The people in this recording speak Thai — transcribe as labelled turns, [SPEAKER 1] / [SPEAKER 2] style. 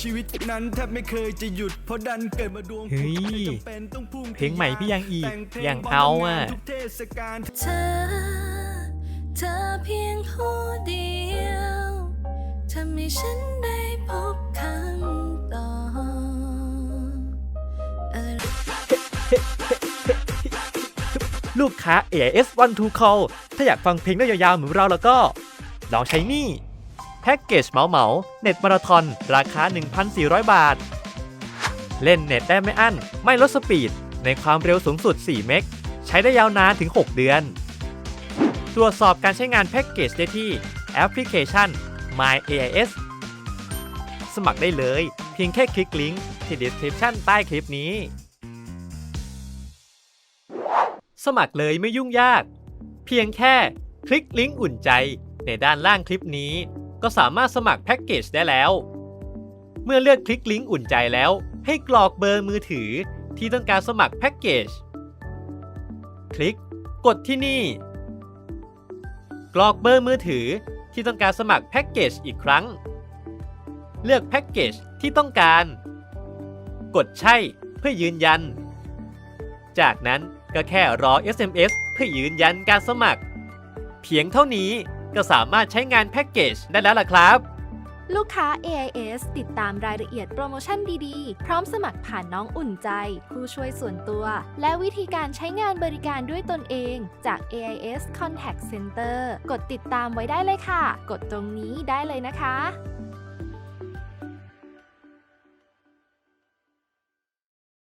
[SPEAKER 1] ชีวิตนั้นแทบไม่เคยจะหยุดเพราะดันเกิดมาดวง
[SPEAKER 2] เฮ้ย
[SPEAKER 1] ไม่จำเป็นต้องพุ่ง
[SPEAKER 2] เพลงใหม่พี่ยังอีก
[SPEAKER 1] แต่เพล
[SPEAKER 2] อย่าง
[SPEAKER 1] บอล
[SPEAKER 2] เอา
[SPEAKER 1] ทำงน
[SPEAKER 2] อะ
[SPEAKER 1] ทุกเทศกาล
[SPEAKER 3] เธอเธอเพียงผู้เดียวทำให้ฉันได้พบคำตอบอะไร
[SPEAKER 2] ลูกค้า AIS One to Call ถ้าอยากฟังเพลงได้ยาวๆเหมือนเราแล้วก็ ลองใช้นี่ แพ็กเกจเหมาเหมาเน็ตมาราธอนราคา 1,400 บาท เล่นเน็ตได้ไม่อั้น ไม่ลดสปีด ในความเร็วสูงสุด 4 เมก ใช้ได้ยาวนานถึง 6 เดือน ตรวจสอบการใช้งานแพ็กเกจได้ที่แอปพลิเคชัน My AIS สมัครได้เลย เพียงแค่คลิกลิงก์ที่ description ใต้คลิปนี้ สมัครเลยไม่ยุ่งยาก เพียงแค่คลิกลิงก์อุ่นใจในด้านล่างคลิปนี้ ก็สามารถสมัครแพ็กเกจได้แล้ว เมื่อเลือกคลิกลิงก์อุ่นใจแล้ว ให้กรอกเบอร์มือถือที่ต้องการสมัครแพ็กเกจ คลิก กดที่นี่ กรอกเบอร์มือถือที่ต้องการสมัครแพ็กเกจอีกครั้ง เลือกแพ็กเกจที่ต้องการ กดใช่เพื่อยืนยัน จากนั้นก็แค่รอ SMS เพื่อยืนยันการสมัคร เพียงเท่านี้ ก็สามารถใช้งานแพ็กเกจได้แล้วล่ะครับ
[SPEAKER 4] ลูกค้า AIS ติดตามรายละเอียดโปรโมชั่นดีๆ พร้อมสมัครผ่านน้องอุ่นใจ ผู้ช่วยส่วนตัว และวิธีการใช้งานบริการด้วยตนเองจาก AIS Contact Center กดติดตามไว้ได้เลยค่ะ กดตรงนี้ได้เลยนะคะ